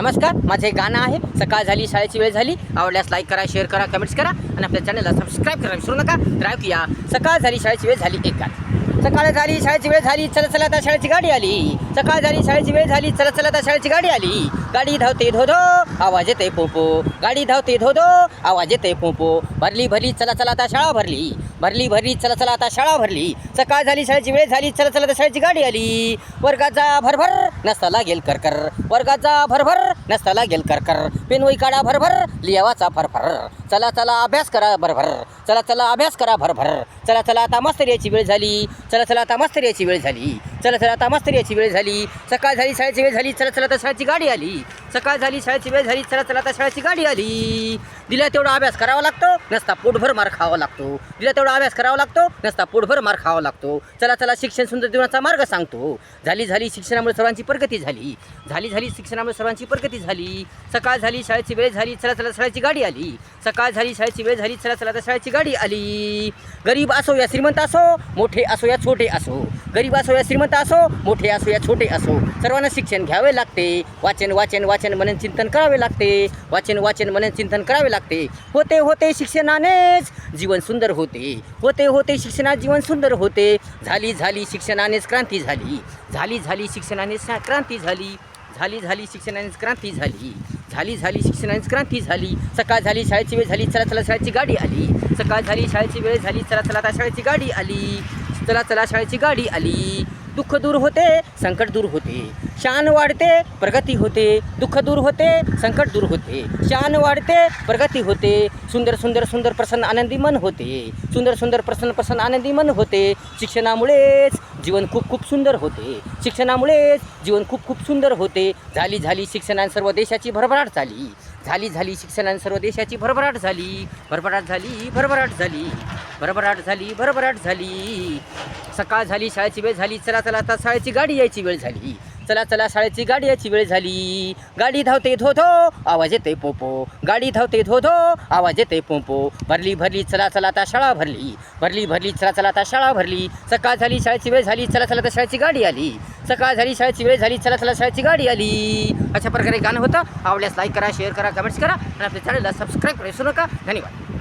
नमस्कार माझे गाणं आहे. सकाळ झाली शाळेची वेळ झाली. आवडल्यास लाईक करा शेअर करा कमेंट्स करा आणि आपल्या चॅनलला सबस्क्राईब करा विसरू नका. तर ऐकूया सकाळ झाली शाळेची वेळ झाली एक गाणं सकाळ झाली शाळेची वेळ झाली चला चला आता शाळेची गाडी आली. सकाळ झाली शाळेची वेळ झाली चला चला आता शाळेची गाडी आली. गाडी धावते धो धो आवाज येते पोपो गाडी धावते धो धो आवाज येते पोपो भरली भरली चला चला आता शाळा भरली. भरली भरली चला चला आता शाळा भरली. सकाळ झाली शाळेची वेळ झाली चला चला तर शाळेची गाडी आली. वर्गाचा भरभर नसता लागेल करकर. वर्गाचा भरभर नसता लागेल करकर. पेनवई काढा भरभर लिहावाचा भरभर चला चला अभ्यास करा भरभर. चला चला अभ्यास करा भरभर. चला चला आता मास्तरियाची वेळ झाली. चला चला आता मास्तरियाची वेळ झाली. चला चला आता मास्तरियाची वेळ झाली. सकाळ झाली शाळेची वेळ झाली. चला चला तर शाळेची गाडी आली. सकाळ झाली शाळेची वेळ झाली चला चला आता शाळेची गाडी आली. दिला तेवढा अभ्यास करावा लागतो नसता पोटभर मार खावा लागतो. दिला तेवढा अभ्यास करावा लागतो नसता पोटभर मार खावा लागतो. चला चला शिक्षण सुंदर जीवनाचा मार्ग सांगतो. झाली झाली शिक्षणामुळे सर्वांची प्रगती झाली. झाली झाली शिक्षणामुळे सर्वांची प्रगती झाली. सकाळ झाली शाळेची वेळ झाली चला चला शाळेची गाडी आली. सकाळ झाली शाळेची वेळ झाली चला चला आता शाळेची गाडी आली. गरीब असो या श्रीमंत असो मोठे असो या छोटे असो. गरीब असो या श्रीमंत असो मोठे असो या छोटे असो. सर्वांना शिक्षण घ्यावे लागते. वाचन वाचन वाचन. वाचन म्हणून चिंतन करावे लागते. वाचन वाचन म्हणून चिंतन करावे लागते. होते होते शिक्षणानेच जीवन सुंदर होते. होते होते शिक्षणात जीवन सुंदर होते. झाली झाली शिक्षणानेच क्रांती झाली. झाली झाली शिक्षणानेच क्रांती झाली. झाली झाली शिक्षणानेच क्रांती झाली. झाली झाली शिक्षणानेच क्रांती झाली. सकाळ झाली शाळेची वेळ झाली चला चला शाळेची गाडी आली. सकाळ झाली शाळेची वेळ झाली चला चला आता शाळेची गाडी आली. चला चला शाळेची गाडी आली. दुःख दूर होते संकट दूर होते. शान वाढते प्रगती होते. दुःख दूर होते संकट दूर होते. शान वाढते प्रगती होते. सुंदर सुंदर सुंदर प्रसन्न आनंदी मन होते. सुंदर सुंदर प्रसन्न प्रसन्न आनंदी मन होते. शिक्षणामुळेच जीवन खूप खूप सुंदर होते. शिक्षणामुळेच जीवन खूप खूप सुंदर होते. झाली झाली शिक्षणाने सर्व देशाची भरभराट झाली. झाली झाली शिक्षणाने सर्व देशाची भरभराट झाली. भरभराट झाली भरभराट झाली. भरभराट झाली भरभराट झाली. सकाळ झाली शाळेची वेळ झाली. चला चला आता शाळेची गाडी यायची वेळ झाली. चला चला शाळेची गाडी याची वेळ झाली. गाडी धावते धो धो आवाज येते पोपो गाडी धावते धो धो आवाज येते पोपो भरली भरली चला चला आता शाळा भरली. भरली भरली चला चला आता शाळा भरली. सकाळ झाली शाळेची वेळ झाली चला चला तर शाळेची गाडी आली. सकाळ झाली शाळेची वेळ झाली चला चला शाळेची गाडी आली. अशा प्रकारे गाणं होतं. आवडल्यास लाईक करा शेअर करा कमेंट्स करा. आणि आपल्या चॅनलला सबस्क्राईब करू नका. धन्यवाद.